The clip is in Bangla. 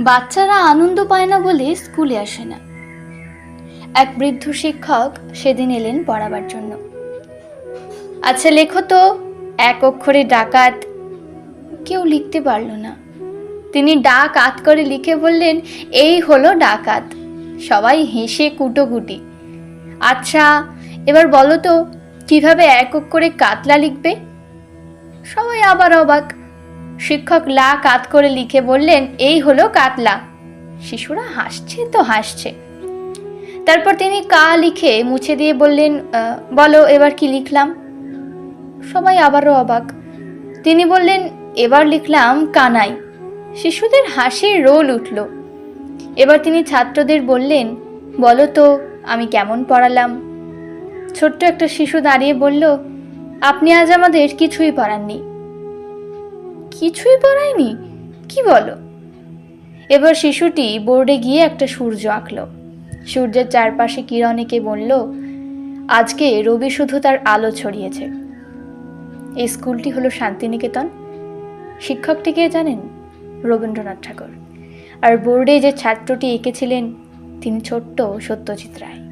বাচ্চারা আনন্দ পায় না বলে স্কুলে আসে না। এক বৃদ্ধ শিক্ষক সেদিন এলেন পড়াবার জন্য। আচ্ছা লেখো তো, এক অক্ষরে ডাকাত। কেউ লিখতে পারল না। তিনি ডাক আত করে লিখে বললেন, এই হলো ডাকাত। সবাই হেসে কুটোকুটি। আচ্ছা এবার বলো তো, কীভাবে এক অক্ষরে কাতলা লিখবে? সবাই আবার অবাক। শিক্ষক লা কাত করে লিখে বললেন, এই হলো কাতলা। শিশুরা হাসছে তো হাসছে। তারপর তিনি কা লিখে মুছে দিয়ে বললেন বলো এবার কি লিখলাম? সবাই আবারও অবাক। তিনি বললেন, এবার লিখলাম কানাই। শিশুদের হাসির রোল উঠল। এবার তিনি ছাত্রদের বললেন, বলো তো, আমি কেমন পড়ালাম? ছোট্ট একটা শিশু দাঁড়িয়ে বলল, আপনি আজ আমাদের কিছুই পড়াননি। কিছুই পড়ায়নি? কি বলো? এবার শিশুটি বোর্ডে গিয়ে একটা সূর্য আঁকলো। সূর্যের চারপাশে কিরণিকে বলল, আজকে রবি শুধু তার আলো ছড়িয়েছে। এই স্কুলটি হলো শান্তিনিকেতন। শিক্ষকটিকে জানেন? রবীন্দ্রনাথ ঠাকুর। আর বোর্ডে যে ছাত্রটি এঁকেছিলেন, তিনি ছোট্ট সত্যজিৎ রায়।